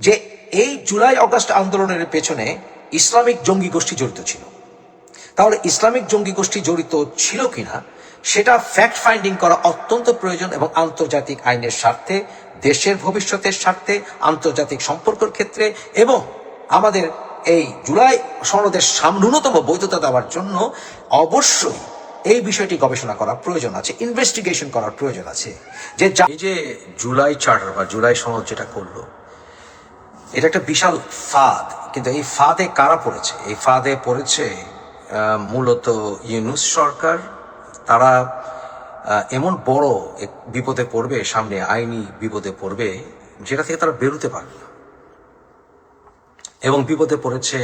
যে এই জুলাই অগাস্ট আন্দোলনের পেছনে ইসলামিক জঙ্গি গোষ্ঠী জড়িত ছিল। তাহলে ইসলামিক জঙ্গি গোষ্ঠী জড়িত ছিল কিনা, সেটা ফ্যাক্ট ফাইন্ডিং করা অত্যন্ত প্রয়োজন এবং আন্তর্জাতিক আইনের স্বার্থে, দেশের ভবিষ্যতের স্বার্থে, আন্তর্জাতিক সম্পর্কের ক্ষেত্রে এবং আমাদের এই জুলাই সনদের সাম- ন্যূনতম বৈধতা দেওয়ার জন্য অবশ্যই এই বিষয়টি গবেষণা করার প্রয়োজন আছে ইনভেস্টিগেশন করার প্রয়োজন আছে। যা- এই যে জুলাই চার্টার বা জুলাই সনদ যেটা করল এটা একটা বিশাল ফাঁদ, কিন্তু এই ফাঁদে কারা পড়েছে? এই ফাঁদে পড়েছে মূলত ইউনুস সরকার। তারা এমন বড় বিপদে পড়বে, সামনে আইনি বিপদে পড়বে, যেটা থেকে তারা বেরোতে পারবে না। এবং বিপদে পড়েছে,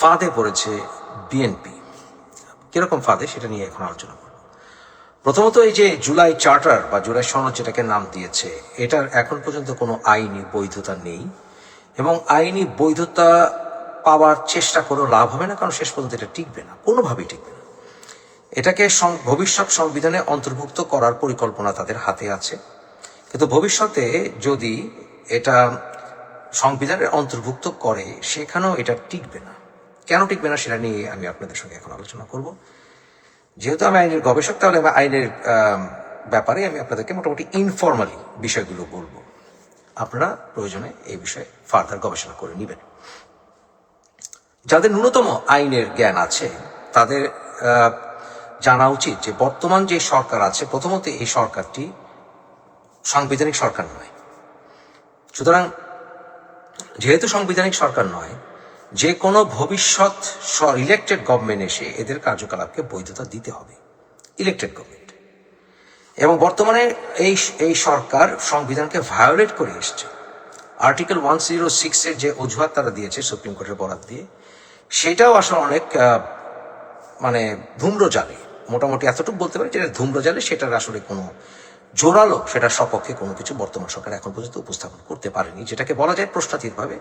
ফাঁদে পড়েছে বিএনপি। কীরকম ফাঁদে, সেটা নিয়ে এখন আলোচনা করব। প্রথমত এই যে জুলাই চার্টার, বা জুলাই সনদ যেটাকে নাম দিয়েছে, এটার এখন পর্যন্ত কোনো আইনি বৈধতা নেই। এবং আইনি বৈধতা পাওয়ার চেষ্টা করেও লাভ হবে না, কারণ শেষ পর্যন্ত এটা টিকবে না, কোনোভাবেই টিকবে না। এটাকে ভবিষ্যৎ সংবিধানে অন্তর্ভুক্ত করার পরিকল্পনা তাদের হাতে আছে। কিন্তু ভবিষ্যতে যদি এটা সংবিধানের অন্তর্ভুক্ত করে, সেখানেও এটা টিকবে না। কেন টিকবে না সেটা নিয়ে আমি আপনাদের সঙ্গে এখন আলোচনা করব। যেহেতু আমি আইনের গবেষক, তাহলে আমি আইনের ব্যাপারে আমি আপনাদেরকে মোটামুটি ইনফর্মালি বিষয়গুলো বলব। আপনারা প্রয়োজনে এই বিষয়ে ফার্দার গবেষণা করে নেবেন। যাদের ন্যূনতম আইনের জ্ঞান আছে, তাদের জানা উচিত যে বর্তমান যে সরকার আছে, প্রথমত এই সরকারটি সাংবিধানিক সরকার নয়। সুতরাং যেহেতু সাংবিধানিক সরকার নয়, যে কোনো ভবিষ্যৎ ইলেকটেড গভর্নমেন্ট এসে এদের কার্যকলাপকে বৈধতা দিতে হবে। ইলেকটেড গভর্নমেন্ট এবং বর্তমানে এই এই সরকার সংবিধানকে ভায়োলেট করে এসছে। আর্টিকেল ওয়ান জিরো সিক্সের যে অজুহাত তারা দিয়েছে সুপ্রিম কোর্টের বরাদ দিয়ে, সেটাও আসলে অনেক মানে ধূম্রজালে মোটামুটি এতটুকু বলতে পারি যেটা ধূম্রজালে সেটার আসলে কোনো জোরালো, সেটার সপক্ষে কোনো কিছু বর্তমান সরকার এখন পর্যন্ত উপস্থাপন করতে পারেনি, যেটাকে বলা যায় প্রশ্নাতীতভাবে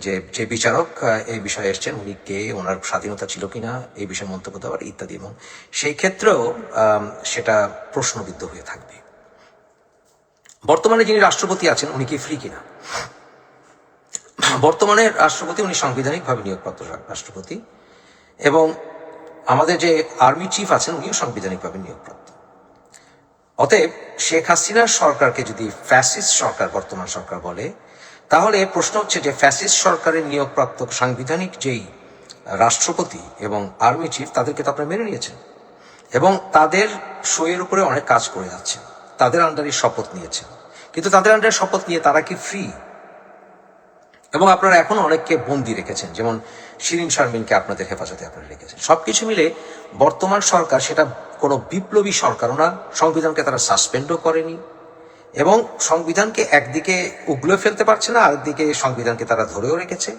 যে- যে বিচারক এই বিষয়ে এসছেন, উনি কে, ওনার স্বাধীনতা ছিল কিনা, এই বিষয়ে মন্তব্য দেওয়ার ইত্যাদি এবং সেই ক্ষেত্রেও সেটা প্রশ্নবিদ্ধ হয়ে থাকবে। বর্তমানে যিনি রাষ্ট্রপতি আছেন, উনি কি ফ্রি কিনা? বর্তমানে রাষ্ট্রপতি, উনি সাংবিধানিকভাবে নিয়োগপ্রাপ্ত রাষ্ট্রপতি এবং আমাদের যে আর্মি চিফ আছেন, উনিও সাংবিধানিকভাবে নিয়োগপ্রাপ্ত। অতএব শেখ হাসিনার সরকারকে যদি ফ্যাসিস্ট সরকার, বর্তমান সরকার বলে তাহলে প্রশ্ন হচ্ছে যে ফ্যাসিস্ট সরকারের নিয়োগপ্রাপ্ত সাংবিধানিক যেই রাষ্ট্রপতি এবং আর্মি চিফ, তাদেরকে তো আপনারা মেনে নিয়েছেন। এবং তাদের সইয়ের উপরে অনেক কাজ করে যাচ্ছে। তাদের আন্ডারে শপথ নিয়েছেন। কিন্তু তাদের আন্ডারে শপথ নিয়ে তারা কি ফ্রি এবং আপনারা এখন অনেককে বন্দি রেখেছেন। যেমন শিরিন শারমিনকে আপনাদের হেফাজতে আপনারা রেখেছেন। সবকিছু মিলে বর্তমান সরকার সেটা কোনো বিপ্লবী সরকারও না। সংবিধানকে তারা সাসপেন্ডও করেনি। এবং সংবিধানকে একদিকে উগলে ফেলতে পারছে না, আরেকদিকে সংবিধানকে তারা ধরেও রেখেছে।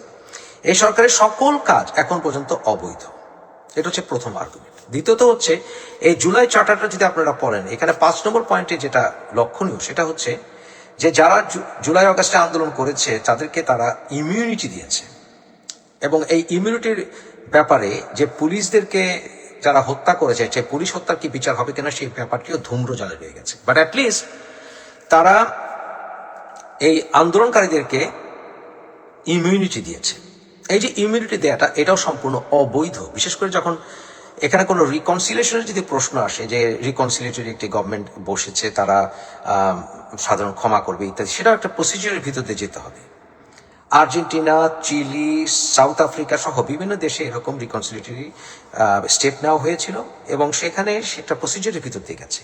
এই সরকারের সকল কাজ এখন পর্যন্ত অবৈধ। এটা হচ্ছে প্রথম আর্গুমেন্ট দ্বিতীয়ত হচ্ছে, এই জুলাই চার্টারটা যদি আপনারা পড়েন, এখানে পাঁচ নম্বর পয়েন্টে যেটা লক্ষণীয়, সেটা হচ্ছে যে যারা জুলাই অগাস্টে আন্দোলন করেছে, তাদেরকে তারা ইমিউনিটি দিয়েছে। এবং এই ইমিউনিটির ব্যাপারে যে পুলিশদেরকে যারা হত্যা করেছে সে পুলিশ হত্যার কি বিচার হবে কিনা, সেই ব্যাপারটিও ধূম্রজালে রয়ে গেছে। বাট অ্যাটলিস্ট তারা এই আন্দোলনকারীদেরকে ইমিউনিটি দিয়েছে। এই যে ইমিউনিটি দেওয়াটা এটাও সম্পূর্ণ অবৈধ। বিশেষ করে যখন এখানে কোনো রিকনসিলিয়েশনের যদি প্রশ্ন আসে যে রিকনসিলিয়েটরি একটি গভর্নমেন্ট বসেছে, তারা সাধারণ ক্ষমা করবে ইত্যাদি, সেটাও একটা প্রসিজিওরের ভিতর দিয়ে যেতে হবে। আর্জেন্টিনা, চিলি, সাউথ আফ্রিকা সহ বিভিন্ন দেশে এরকম রিকনসিলিয়েটরি স্টেপ নেওয়া হয়েছিল এবং সেখানে সেটা প্রসিজিওরের ভিতর দিয়ে গেছে।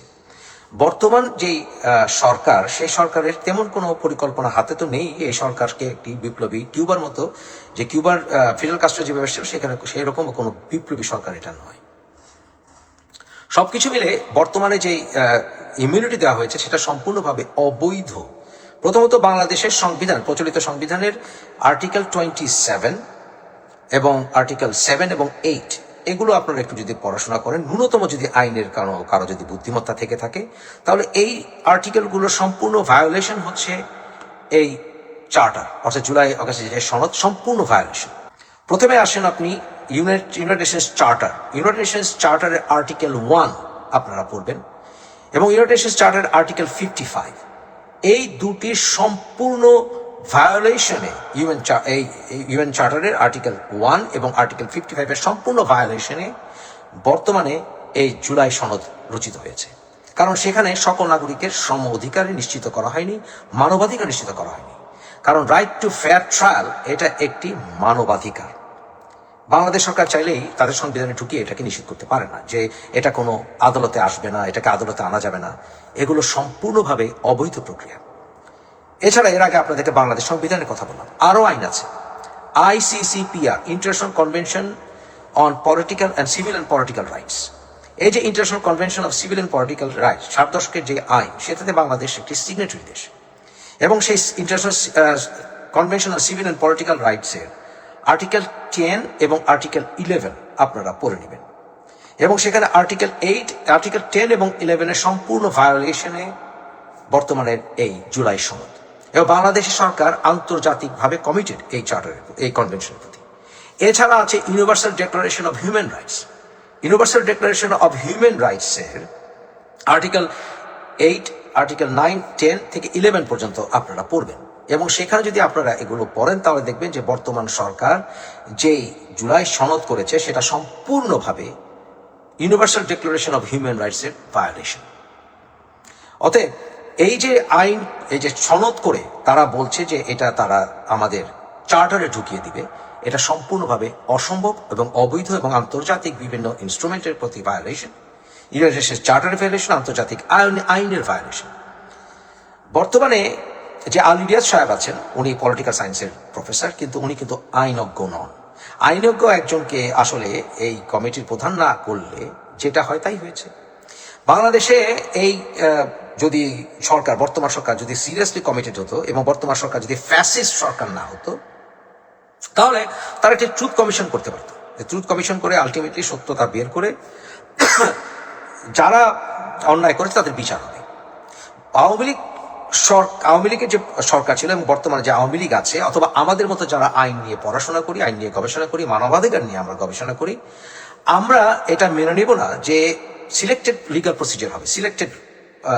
বর্তমান আহ, সরকার সেই সরকারের তেমন কোনো পরিকল্পনা হাতে তো নেই। এই সরকারকে একটি বিপ্লবী কিউবার মতো যে কিউবার ফিডেল কাস্ট্রো যেভাবে ছিল সেখানে সেই রকম কোনো বিপ্লবী সরকার এটা নয়। সবকিছু মিলে বর্তমানে যে ইমিউনিটি দেওয়া হয়েছে সেটা সম্পূর্ণভাবে অবৈধ। প্রথমত বাংলাদেশের সংবিধান প্রচলিত সংবিধানের আর্টিকেল টোয়েন্টি সেভেন এবং আর্টিকেল সেভেন এবং এইট এগুলো আপনারা একটু যদি পড়াশোনা করেন, ন্যূনতম যদি আইনের কারও কারও যদি বুদ্ধিমত্তা থেকে থাকে, তাহলে এই আর্টিকেলগুলোর সম্পূর্ণ ভায়োলেশন হচ্ছে এই চার্টার অর্থাৎ জুলাই অগাস্ট যে সনদ, সম্পূর্ণ ভায়োলেশন প্রথমে আসেন আপনি unite united nations charter united nations চার্টারের article one আপনারা পড়বেন এবং ইউনাইটেড নেশনস চার্টারের আর্টিকেল ফিফটি ফাইভ এই দুটি সম্পূর্ণ ভায়োলেশনে ইউএন এই ইউএন চার্টারের আর্টিকেল ওয়ান এবং আর্টিকেল ফিফটি ফাইভের সম্পূর্ণ ভায়োলেশনে বর্তমানে এই জুলাই সনদ রচিত হয়েছে। কারণ সেখানে সকল নাগরিকের সম অধিকার নিশ্চিত করা হয়নি, মানবাধিকার নিশ্চিত করা হয়নি। কারণ রাইট টু ফেয়ার ট্রায়াল এটা একটি মানবাধিকার। বাংলাদেশ সরকার চাইলেই তাদের সংবিধানে ঢুকিয়ে এটাকে নিষেধ করতে পারে না, যে এটা কোনো আদালতে আসবে না, এটাকে আদালতে আনা যাবে না। এগুলো সম্পূর্ণভাবে অবৈধ প্রক্রিয়া। এছাড়া এর আগে আপনাদেরকে বাংলাদেশ সংবিধানের কথা বললাম। আরও আইন আছে। ICCPR international convention on political and civil and political rights এই যে international convention of civil and political rights ষাট দশকের যে আইন, সেটাতে বাংলাদেশ একটি সিগনেটারি দেশ। এবং সেই international convention of civil and political রাইটসের article ten এবং আর্টিকেল ইলেভেন আপনারা পড়ে নেবেন। এবং সেখানে আর্টিকেল এইট আর্টিকেল টেন এবং ইলেভেনের সম্পূর্ণ ভায়োলেশনে বর্তমানের এই জুলাই সনদ। এবং বাংলাদেশের সরকার আন্তর্জাতিকভাবে কমিটেড এই চার্টারের এই কনভেনশনের প্রতি। এছাড়া আছে universal declaration of human rights universal declaration of human রাইটসের article eight article nine ten থেকে ইলেভেন পর্যন্ত আপনারা পড়বেন। এবং সেখানে যদি আপনারা এগুলো পড়েন, তাহলে দেখবেন যে বর্তমান সরকার যেই জুলাই সনদ করেছে, সেটা সম্পূর্ণভাবে ইউনিভার্সাল ডেক্লারেশন অফ হিউম্যান রাইটসের ভায়োলেশন অতএব এই যে আইন, এই যে সনদ করে তারা বলছে যে এটা তারা আমাদের চার্টারে ঢুকিয়ে দিবে, এটা সম্পূর্ণভাবে অসম্ভব এবং অবৈধ এবং আন্তর্জাতিক বিভিন্ন ইনস্ট্রুমেন্টের প্রতি ভায়োলেশন ইউনাইটেড চার্টারের ভায়োলেশন আন্তর্জাতিক আইন, আইনের ভায়োলেশন বর্তমানে যে আল ইলিয়াস সাহেব আছেন, উনি পলিটিক্যাল সায়েন্সের প্রফেসর কিন্তু উনি কিন্তু আইনজ্ঞ নন। আইনজ্ঞ একজনকে আসলে এই কমিটির প্রধান না করলে যেটা হয় তাই হয়েছে। বাংলাদেশে এই যদি সরকার, বর্তমান সরকার যদি সিরিয়াসলি কমিটেড হতো এবং বর্তমান সরকার যদি ফ্যাসিস্ট সরকার না হতো, তাহলে তারা একটি ট্রুথ কমিশন করতে পারতো। ট্রুথ কমিশন করে আলটিমেটলি সত্যতা বের করে যারা অন্যায় করেছে তাদের বিচার হবে। আওয়ামী লীগ আওয়ামী লীগের যে সরকার ছিল এবং বর্তমানে যে আওয়ামী লীগ আছে, অথবা আমাদের মতো যারা আইন নিয়ে পড়াশোনা করি, আইন নিয়ে গবেষণা করি, মানবাধিকার নিয়ে আমরা গবেষণা করি, আমরা এটা মেনে নেব না যে সিলেক্টেড লিগাল প্রসিজার হবে সিলেক্টেড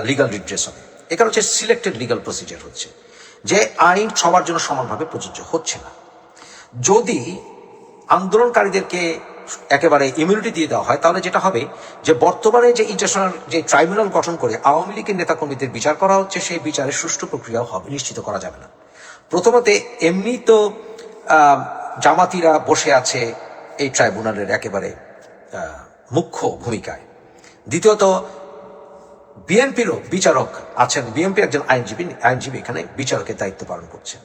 লিগাল রিড্রেস হবে। এখানে হচ্ছে সিলেক্টেড লিগাল প্রসিজার হচ্ছে, যে আইন সবার জন্য সমানভাবে প্রযোজ্য হচ্ছে না। যদি আন্দোলনকারীদেরকে একেবারে ইমিউনিটি দিয়ে দেওয়া হয়, তাহলে যেটা হবে যে বর্তমানে যে ইন্টারন্যাশনাল যে ট্রাইব্যুনাল গঠন করে আওয়ামী লীগের নেতাকর্মীদের বিচার করা হচ্ছে, সেই বিচারের সুষ্ঠু প্রক্রিয়াও হবে, নিশ্চিত করা যাবে না। প্রথমত এমনি তো জামাতিরা বসে আছে এই ট্রাইব্যুনালের একেবারে মুখ্য ভূমিকায়। দ্বিতীয়ত, বিএনপিরও বিচারক আছেন। বিএনপি একজন আইনজীবী আইনজীবী এখানে বিচারকের দায়িত্ব পালন করছেন।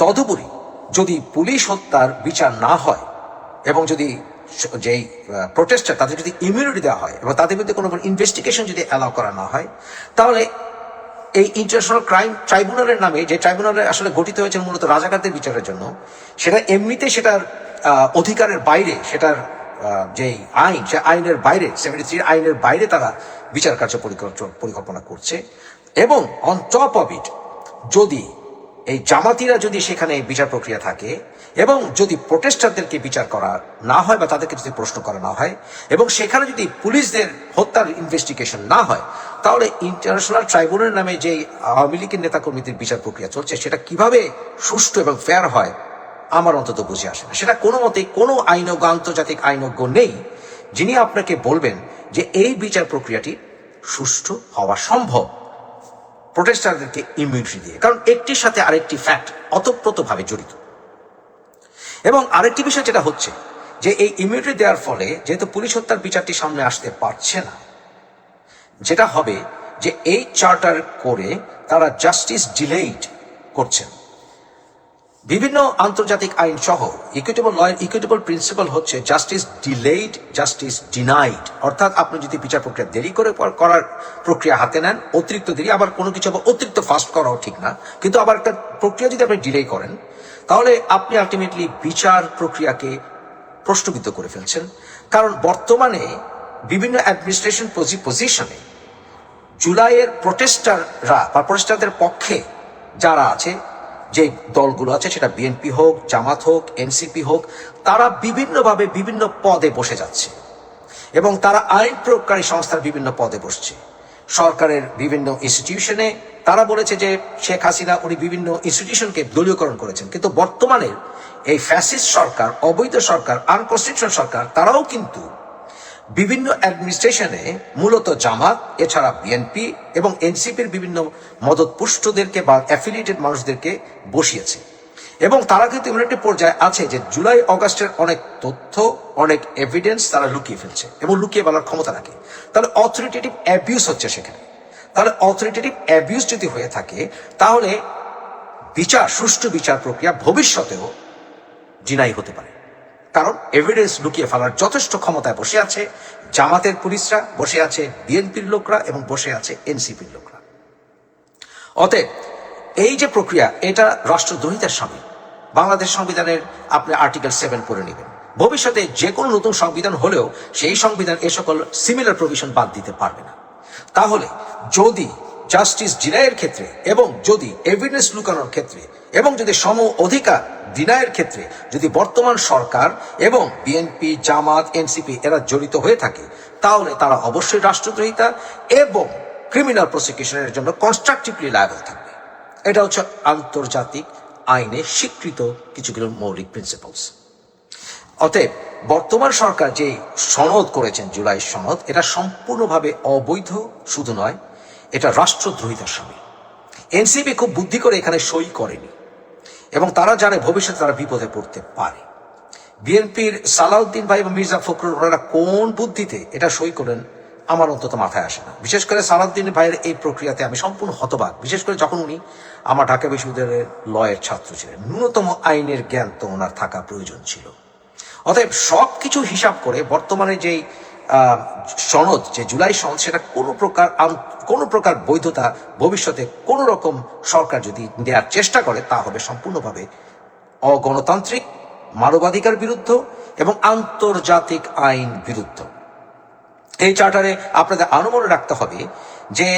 তদুপরি যদি পুলিশ হত্যার বিচার না হয় এবং যদি যেই প্রোটেস্টার তাদের যদি ইমিউনিটি দেওয়া হয় এবং তাদের বিরুদ্ধে কোনো ইনভেস্টিগেশন যদি অ্যালাউ করা না হয়, তাহলে এই ইন্টারন্যাশনাল ক্রাইম ট্রাইব্যুনালের নামে যে ট্রাইব্যুনালে আসলে গঠিত হয়েছে মূলত রাজাকারদের বিচারের জন্য, সেটা এমনিতে সেটার অধিকারের বাইরে, সেটার যেই আইন, সে আইনের বাইরে সেভেন্টি থ্রি আইনের বাইরে তারা বিচার কার্য পরিকল্পনা করছে। এবং অন টপ অব ইট যদি এই জামাতিরা যদি সেখানে বিচার প্রক্রিয়া থাকে, এবং যদি প্রোটেস্টারদেরকে বিচার করা না হয় বা তাদেরকে যদি প্রশ্ন করা না হয়, এবং সেখানে যদি পুলিশদের হত্যার ইনভেস্টিগেশন না হয়, তাহলে ইন্টারন্যাশনাল ট্রাইব্যুনাল নামে যে আওয়ামী লীগের নেতাকর্মীদের বিচার প্রক্রিয়া চলছে, সেটা কীভাবে সুষ্ঠু এবং ফেয়ার হয় আমার অন্তত বুঝে আসে না। সেটা কোনো মতে কোনো আইনজ্ঞ আন্তর্জাতিক আইনজ্ঞ নেই যিনি আপনাকে বলবেন যে এই বিচার প্রক্রিয়াটি সুষ্ঠু হওয়া সম্ভব। প্রোটেস্টারদেরকে ইমিউনিটি দিয়ে। কারণ একটির সাথে আরেকটি ফ্যাক্ট অতপ্রতভাবে জড়িত। এবং আরেকটি বিষয় যেটা হচ্ছে যে এই ইমিউনিটি দেওয়ার ফলে যেহেতু পুলিশ হত্যার বিচারটি সামনে আসতে পারছে না, যেটা হবে যে এই চার্টার করে তারা জাস্টিস ডিলেইড করছেন। বিভিন্ন আন্তর্জাতিক আইন সহ ইকুইটেবল লয়ের ইকুইটেবল প্রিন্সিপাল হচ্ছে জাস্টিস ডিলেইড জাস্টিস ডিনাইড অর্থাৎ আপনি যদি বিচার প্রক্রিয়া দেরি করে করার প্রক্রিয়া হাতে নেন, অতিরিক্ত দেরি, আবার কোনো কিছু আবার অতিরিক্ত ফাস্ট করাও ঠিক না। কিন্তু আবার একটা প্রক্রিয়া যদি আপনি ডিলে করেন, তাহলে আপনি আলটিমেটলি বিচার প্রক্রিয়াকে প্রশ্নবিদ্ধ করে ফেলছেন। কারণ বর্তমানে বিভিন্ন অ্যাডমিনিস্ট্রেশন পজিশনে জুলাইয়ের প্রোটেস্টাররা বা প্রোটেস্টারদের পক্ষে যারা আছে যে দলগুলো আছে সেটা বিএনপি হোক, জামাত হোক এনসিপি হোক, তারা বিভিন্নভাবে বিভিন্ন পদে বসে যাচ্ছে। এবং তারা আইন প্রয়োগকারী সংস্থার বিভিন্ন পদে বসছে। সরকারের বিভিন্ন ইনস্টিটিউশনে তারা বলেছে যে শেখ হাসিনা উনি বিভিন্ন ইনস্টিটিউশনকে দলীয়করণ করেছেন। কিন্তু বর্তমানে এই ফ্যাসিস্ট সরকার, অবৈধ সরকার আনকনস্টিটিউশন সরকার, তারাও কিন্তু বিভিন্ন অ্যাডমিনিস্ট্রেশনে মূলত জামাত, এছাড়া বিএনপি এবং এনসিপির বিভিন্ন মদতপুষ্টদেরকে বা অ্যাফিলিয়েটেড মানুষদেরকে বসিয়েছে। এবং তারা কিন্তু এমন একটি পর্যায়ে আছে যে জুলাই, অগাস্টের অনেক তথ্য, অনেক এভিডেন্স তারা লুকিয়ে ফেলছে এবং লুকিয়ে বলার ক্ষমতা রাখে। তাহলে অথরিটেটিভ অ্যাবিউস হচ্ছে সেখানে। তাহলে অথরিটেটিভ অ্যাবিউস যদি হয়ে থাকে, তাহলে বিচার, সুষ্ঠু বিচার প্রক্রিয়া ভবিষ্যতেও ডিনাই হতে পারে। কারণ এভিডেন্স লুকিয়ে ফেলার যথেষ্ট ক্ষমতায় বসে আছে জামাতের পুলিশরা, বসে আছে বিএনপির লোকরা এবং বসে আছে এনসিপির লোকরা। অতএব এই যে প্রক্রিয়া, এটা রাষ্ট্রদ্রোহিতার সামিল। বাংলাদেশ সংবিধানের আপনি আর্টিকেল সেভেন পড়ে নেবেন। ভবিষ্যতে যে কোনো নতুন সংবিধান হলেও সেই সংবিধান এ সকল সিমিলার প্রভিশন বাদ দিতে পারবে না। তাহলে যদি জাস্টিস ডিনাইয়ের ক্ষেত্রে এবং যদি এভিডেন্স লুকানোর ক্ষেত্রে এবং যদি সম অধিকার ডিনাইয়ের ক্ষেত্রে যদি বর্তমান সরকার এবং বিএনপি জামাত এনসিপি এরা জড়িত হয়ে থাকে, তাহলে তারা অবশ্যই রাষ্ট্রদ্রোহিতা এবং ক্রিমিনাল প্রসিকিউশনের জন্য কনস্ট্রাকটিভলি লায়াবল থাকবে। এটা হচ্ছে আন্তর্জাতিক আইনে স্বীকৃত কিছু কিছু মৌলিক প্রিন্সিপালস অতএব বর্তমান সরকার যে সনদ করেছেন, জুলাই সনদ, এটা সম্পূর্ণভাবে অবৈধ, শুধু নয় এটা রাষ্ট্রদ্রোহিতার সামিল। এনসিপি খুব বুদ্ধি করে এখানে সই করেনি এবং তারা জানে ভবিষ্যতে তারা বিপদে পড়তে পারে। বিএনপির সালাউদ্দিন ভাই এবং মির্জা ফখরুল, ওনারা কোন বুদ্ধিতে এটা সই করেন আমার অন্তত মাথায় আসে না। বিশেষ করে সালাউদ্দিন ভাইয়ের এই প্রক্রিয়াতে আমি সম্পূর্ণ হতবাক। বিশেষ করে যখন উনি আমার ঢাকা বিশ্ববিদ্যালয়ের লয়ের ছাত্র ছিলেন, ন্যূনতম আইনের জ্ঞান তো ওনার থাকা প্রয়োজন ছিল। অতএব সব কিছু হিসাব করে বর্তমানে যেই সনদ, যে জুলাই সনদ, সেটা কোনো প্রকার কোনো প্রকার বৈধতা ভবিষ্যতে কোনো রকম সরকার যদি দেওয়ার চেষ্টা করে, তা হবে সম্পূর্ণভাবে অগণতান্ত্রিক, মানবাধিকার বিরুদ্ধ এবং আন্তর্জাতিক আইন বিরুদ্ধ। এই চার্টারে আপনাদের আরও মনে রাখতে হবে যে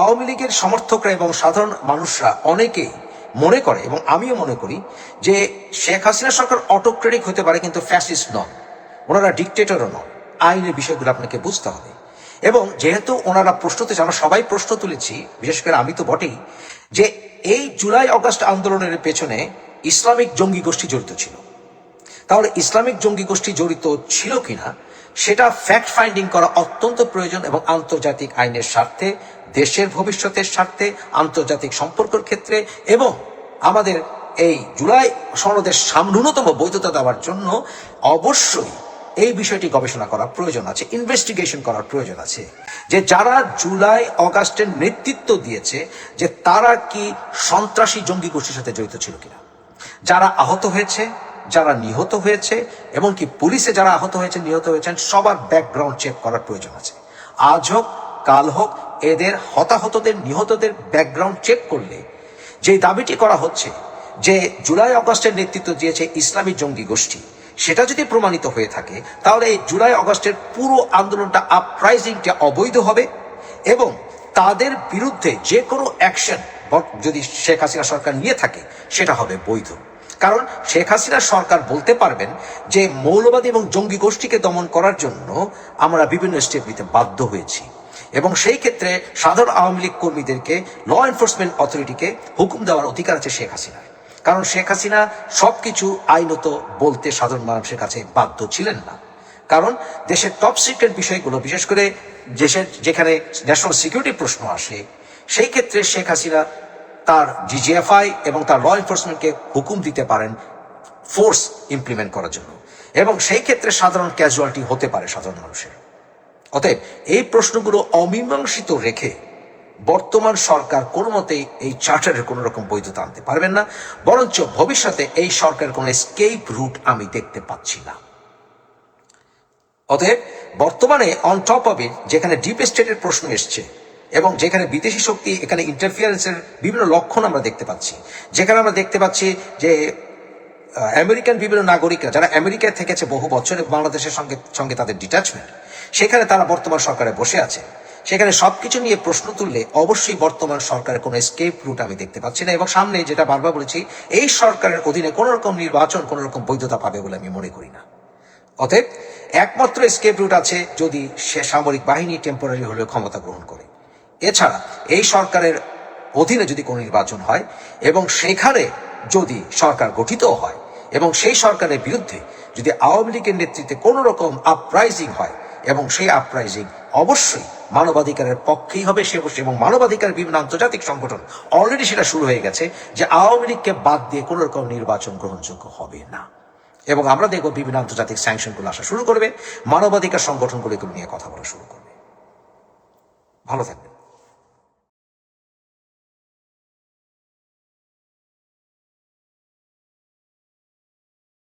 আওয়ামী লীগের সমর্থকরা এবং সাধারণ মানুষরা অনেকেই মনে করে এবং আমিও মনে করি যে শেখ হাসিনা সরকার অটোক্রেটিক হতে পারে, কিন্তু ফ্যাসিস্ট নন। ওনারা ডিকটেটরও নন। আইনের বিষয়গুলো আপনাকে বুঝতে হবে। এবং যেহেতু ওনারা প্রশ্ন তুলেছে, আমরা সবাই প্রশ্ন তুলেছি, বিশেষ করে আমি তো বটেই, যে এই জুলাই অগস্ট আন্দোলনের পেছনে ইসলামিক জঙ্গি গোষ্ঠী জড়িত ছিল। তাহলে ইসলামিক জঙ্গি গোষ্ঠী জড়িত ছিল কিনা, সেটা ফ্যাক্ট ফাইন্ডিং করা অত্যন্ত প্রয়োজন এবং আন্তর্জাতিক আইনের স্বার্থে, দেশের ভবিষ্যতের স্বার্থে, আন্তর্জাতিক সম্পর্কের ক্ষেত্রে এবং আমাদের এই জুলাই সনদের সাম- ন্যূনতম বৈধতা দেওয়ার জন্য অবশ্যই এই বিষয়টি গবেষণা করা প্রয়োজন আছে ইনভেস্টিগেশন করার প্রয়োজন আছে যে যারা জুলাই অগাস্টের নেতৃত্ব দিয়েছে যে তারা কি সন্ত্রাসী জঙ্গি গোষ্ঠীর সাথে জড়িত ছিল কিনা। যারা আহত হয়েছে, যারা নিহত হয়েছে এবং কি পুলিশে যারা আহত হয়েছে, নিহত হয়েছেন, সবার ব্যাকগ্রাউন্ড চেক করার প্রয়োজন আছে। আজ হোক, কাল হোক, এদের হতাহতদের, নিহতদের ব্যাকগ্রাউন্ড চেক করলে যে দাবিটি করা হচ্ছে যে জুলাই অগস্টের নেতৃত্ব দিয়েছে ইসলামী জঙ্গি গোষ্ঠী সেটা যদি প্রমাণিত হয়ে থাকে, তাহলে এই জুলাই অগস্টের পুরো আন্দোলনটা আপরাইজিংটা অবৈধ হবে এবং তাদের বিরুদ্ধে যে কোনো অ্যাকশন যদি শেখ হাসিনা সরকার নিয়ে থাকে, সেটা হবে বৈধ। কারণ শেখ হাসিনা সরকার বলতে পারবেন যে মৌলবাদী এবং জঙ্গি গোষ্ঠীকে দমন করার জন্য আমরা বিভিন্ন স্টেপ নিতে বাধ্য হয়েছি। এবং সেই ক্ষেত্রে সাধারণ আওয়ামী লীগ কর্মীদেরকে ল এনফোর্সমেন্ট অথরিটিকে হুকুম দেওয়ার অধিকার আছে শেখ হাসিনার। কারণ শেখ হাসিনা সবকিছু আইনত বলতে সাধারণ মানুষের কাছে বাধ্য ছিলেন না। কারণ দেশের টপ সিক্রেট বিষয়গুলো, বিশেষ করে দেশের যেখানে ন্যাশনাল সিকিউরিটি প্রশ্ন আসে, সেই ক্ষেত্রে শেখ হাসিনা তার জিজিএফআই এবং তার ল এনফোর্সমেন্টকে হুকুম দিতে পারেন ফোর্স ইমপ্লিমেন্ট করার জন্য। এবং সেই ক্ষেত্রে সাধারণ ক্যাজুয়ালিটি হতে পারে সাধারণ মানুষের। অতএব এই প্রশ্নগুলো অমীমাংসিত রেখে বর্তমান সরকার কোনো মতেই এই চার্টারের কোনো রকম বৈধতা আনতে পারবেন না, বরঞ্চ ভবিষ্যতে এই সরকারের কোনো স্কেপ রুট আমি দেখতে পাচ্ছি না। অতএব বর্তমানে অন টপ অফ ইট যেখানে ডিপ স্টেটের প্রশ্ন এসছে এবং যেখানে বিদেশি শক্তি, এখানে ইন্টারফিয়ারেন্সের বিভিন্ন লক্ষণ আমরা দেখতে পাচ্ছি। যেখানে আমরা দেখতে পাচ্ছি যে আমেরিকান বিভিন্ন নাগরিকরা, যারা আমেরিকায় থেকেছে বহু বছর বাংলাদেশের সঙ্গে সঙ্গে তাদের ডিটাচমেন্ট সেখানে তারা বর্তমান সরকারে বসে আছে। সেখানে সবকিছু নিয়ে প্রশ্ন তুললে অবশ্যই বর্তমান সরকারের কোনো স্কেপ রুট আমি দেখতে পাচ্ছি না। এবং সামনে যেটা বারবার বলেছি, এই সরকারের অধীনে কোনো রকম নির্বাচন কোনো রকম বৈধতা পাবে বলে আমি মনে করি না। অতএব, একমাত্র স্কেপ রুট আছে যদি সে সামরিক বাহিনী টেম্পোরারি হলেও ক্ষমতা গ্রহণ করে। এছাড়া, এই সরকারের অধীনে যদি কোনো নির্বাচন হয় এবং সেখানে যদি সরকার গঠিত হয় এবং সেই সরকারের বিরুদ্ধে যদি আওয়ামী লীগের নেতৃত্বে কোনো রকম আপরাইজিং হয় এবং সেই আপরাইজিং অবশ্যই মানবাধিকারের পক্ষেই হবে, সে অবশ্যই, এবং মানবাধিকার বিভিন্ন আন্তর্জাতিক সংগঠন অলরেডি সেটা শুরু হয়ে গেছে যে আওয়ামী লীগকে বাদ দিয়ে কোনো রকম নির্বাচন গ্রহণযোগ্য হবে না। এবং আমরা দেখব বিভিন্ন আন্তর্জাতিক স্যাংশনগুলো আসা শুরু করবে, মানবাধিকার সংগঠনগুলো নিয়ে কথা বলা শুরু করবে। ভালো থাকবেন।